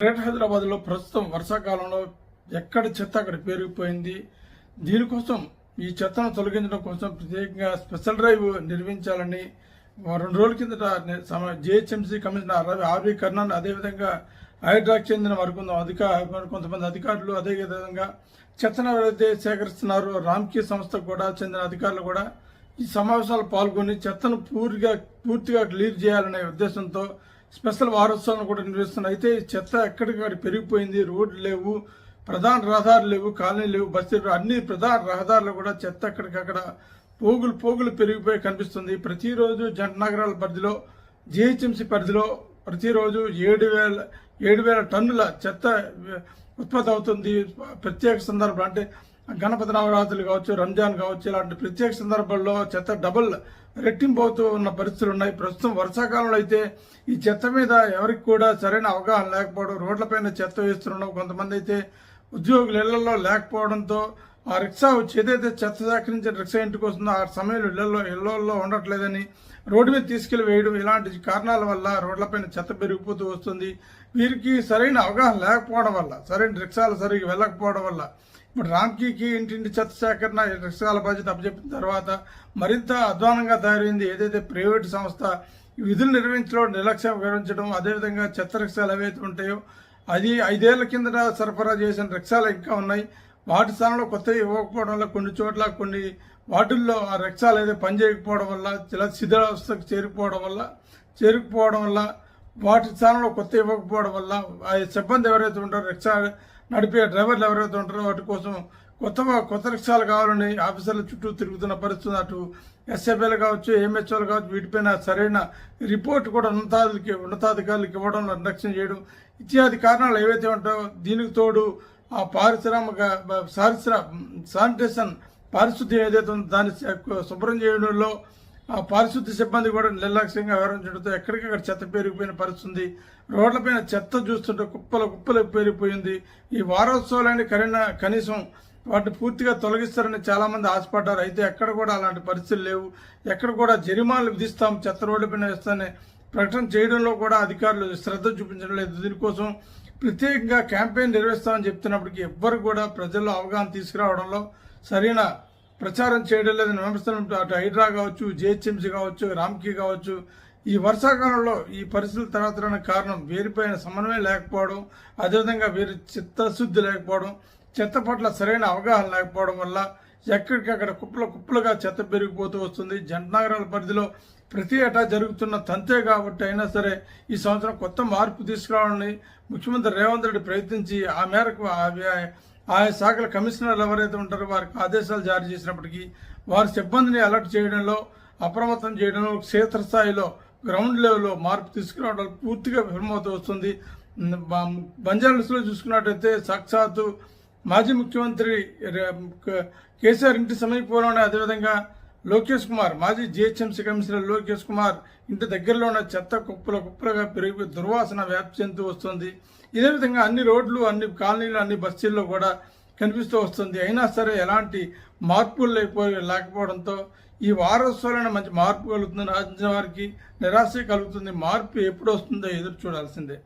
Greater హైదరాబాద్లో ప్రస్తుతం వర్షాకాలంలో ఎక్కడ చెత్త అక్కడ పేరుకుపోయింది దీనికోసం ఈ చెత్తను తొలగించడం కోసం ప్రత్యేకంగా స్పెషల్ డ్రైవ్ నిర్మించాలని రెండు రోజుల కిందట GHMC commissioner Ravi R V Karnan అదేవిధంగా హైడ్రాక్ చెందిన మరికొంత అధికార కొంతమంది అధికారులు అదేవిధంగా చెత్తను ఎవరైతే సేకరిస్తున్నారో రామ్కీ సంస్థకు కూడా చెందిన అధికారులు కూడా ఈ సమావేశాలు పాల్గొని చెత్తను పూర్తిగా పూర్తిగా క్లియర్ చేయాలనే ఉద్దేశంతో స్పెషల్ వారోత్సవాలను కూడా నిర్వహిస్తున్నారు అయితే ఈ చెత్త ఎక్కడికక్కడ పెరిగిపోయింది? రోడ్లు లేవు ప్రధాన రహదారులు లేవు కాలనీలు లేవు బస్సులు అన్ని ప్రధాన రహదారులు కూడా చెత్త ఎక్కడికక్కడ పోగులు పోగులు పెరిగిపోయి కనిపిస్తుంది. ప్రతిరోజు జంట నగరాల పరిధిలో జిహెచ్ఎంసీ పరిధిలో ప్రతిరోజు ఏడు వేల ఏడు వేల టన్నుల చెత్త ఉత్పత్తి అవుతుంది. ప్రత్యేక సందర్భం అంటే గణపతి నవరాత్రులు కావచ్చు రంజాన్ కావచ్చు ఇలాంటి ప్రత్యేక సందర్భాల్లో చెత్త డబుల్ రెట్టింపు అవుతూ ఉన్న పరిస్థితులు ఉన్నాయి. ప్రస్తుతం వర్షాకాలంలో అయితే ఈ చెత్త మీద ఎవరికి కూడా సరైన అవగాహన లేకపోవడం రోడ్లపైన చెత్త వేస్తుండడం కొంతమంది అయితే ఉద్యోగులు ఇళ్ళలో లేకపోవడంతో ఆ రిక్షా వచ్చి ఏదైతే చెత్త సేకరించిన రిక్షా ఇంటికి వస్తుందో ఆ సమయంలో ఇళ్ళలో ఇళ్ళలో ఉండట్లేదని రోడ్డు మీద తీసుకెళ్ళి వేయడం ఇలాంటి కారణాల వల్ల రోడ్లపైన చెత్త పెరిగిపోతూ వస్తుంది. వీరికి సరైన అవగాహన లేకపోవడం వల్ల సరైన రిక్షాలు సరిగ్గా వెళ్ళకపోవడం వల్ల ఇప్పుడు రామ్కీకి ఇంటింటి చెత్త సేకరణ రిక్షాల బాధ్యత అప్పచెప్పిన తర్వాత మరింత అధ్వానంగా తయారైంది ఏదైతే ప్రైవేటు సంస్థ విధులు నిర్వహించడం నిర్లక్ష్యం వివరించడం అదేవిధంగా చెత్త రిక్షాలు ఏవైతే ఉంటాయో అది ఐదేళ్ళ కిందట సరఫరా చేసిన రిక్షాలు ఇంకా ఉన్నాయి. వాటి స్థానంలో కొత్తవి ఇవ్వకపోవడం వల్ల కొన్ని చోట్ల కొన్ని వాటిల్లో ఆ రక్షాలు ఏదో పనిచేయకపోవడం వల్ల చిల శిథిరావస్థకు చేరుకుపోవడం వల్ల చేరుకుపోవడం వల్ల వాటి స్థానంలో కొత్త ఇవ్వకపోవడం వల్ల ఆ సిబ్బంది ఎవరైతే ఉంటారో రిక్షా నడిపే డ్రైవర్లు ఎవరైతే ఉంటారో వాటి కోసం కొత్త కొత్త రిక్షాలు కావాలని ఆఫీసర్ల చుట్టూ తిరుగుతున్న పరిస్థితి అటు ఎస్ఎఫ్ఏలు కావచ్చు ఎంహెచ్ఓలు కావచ్చు వీటిపైన సరైన రిపోర్ట్ కూడా ఉన్నతాధికి ఉన్నతాధికారులకు ఇవ్వడం నిర్లక్ష్యం చేయడం ఇత్యాది కారణాలు ఏవైతే ఉంటాయో దీనికి తోడు ఆ పారిశ్రామిక పారిశ్రా శానిటేషన్ పారిశుద్ధ్యం ఏదైతే ఉందో దాన్ని శుభ్రం చేయడంలో ఆ పారిశుద్ధ్య సిబ్బంది కూడా నిర్లక్ష్యంగా వ్యవహరించడంతో ఎక్కడికక్కడ చెత్త పెరిగిపోయిన పరిస్థితుంది. రోడ్లపైన చెత్త చూస్తుంటే కుప్పలు కుప్పలు పెరిగిపోయింది. ఈ వారోత్సవాలని కరీనా కనీసం వాటిని పూర్తిగా తొలగిస్తారని చాలామంది ఆశపడ్డారు. అయితే ఎక్కడ కూడా అలాంటి పరిస్థితులు లేవు. ఎక్కడ కూడా జరిమానాలు విధిస్తాం చెత్త రోడ్లపైన వేస్తానే ప్రకటన చేయడంలో కూడా అధికారులు శ్రద్ధ చూపించడం లేదు. దీనికోసం ప్రత్యేకంగా క్యాంపెయిన్ నిర్వహిస్తామని చెప్తున్నప్పటికీ ఎవ్వరు కూడా ప్రజల్లో అవగాహన తీసుకురావడంలో సరైన ప్రచారం చేయడం లేదని విమర్శలు అటు హైడ్రా కావచ్చు జిహెచ్ఎంసీ కావచ్చు రామ్కీ కావచ్చు. ఈ వర్షాకాలంలో ఈ పరిస్థితుల తర్వాత కారణం వీరిపైన సమన్వయం లేకపోవడం అదేవిధంగా వీరి చిత్తశుద్ధి లేకపోవడం చెత్త పట్ల సరైన అవగాహన లేకపోవడం వల్ల ఎక్కడికక్కడ కుప్పలు కుప్పలుగా చెత్త పెరిగిపోతూ వస్తుంది. జంట నగరాల పరిధిలో ప్రతి ఏటా జరుగుతున్న తంతే కాబట్టి అయినా సరే ఈ సంవత్సరం కొత్త మార్పు తీసుకురావాలని ముఖ్యమంత్రి రేవంత్ రెడ్డి ప్రయత్నించి ఆ మేరకు ఆయా శాఖల కమిషనర్లు ఎవరైతే ఉంటారో వారికి ఆదేశాలు జారీ చేసినప్పటికీ వారి సిబ్బందిని అలర్ట్ చేయడంలో అప్రమత్తం చేయడంలో క్షేత్రస్థాయిలో గ్రౌండ్ లెవెల్లో మార్పు తీసుకురావడం పూర్తిగా విఫలమవుతూ వస్తుంది. బంజారాస్లో చూసుకున్నట్టయితే సాక్షాత్తు మాజీ ముఖ్యమంత్రి కేసీఆర్ ఇంటి సమీపంలోనే అదేవిధంగా లోకేష్ కుమార్ మాజీ జిహెచ్ఎంసీ కమిషనర్ లోకేష్ కుమార్ ఇంటి దగ్గరలో ఉన్న చెత్త కుప్పల కుప్పలుగా పెరిగి దుర్వాసన వ్యాప్తి చెందుతూ వస్తుంది. ఇదే విధంగా అన్ని రోడ్లు అన్ని కాలనీలు అన్ని బస్తీల్లో కూడా కనిపిస్తూ వస్తుంది. అయినా సరే ఎలాంటి మార్పులు లేకపోయి లేకపోవడంతో ఈ వారసులైన మంచి మార్పు కలుగుతుంది రాజ్యం వారికి నిరాశ కలుగుతుంది. మార్పు ఎప్పుడు వస్తుందో ఎదురు చూడాల్సిందే.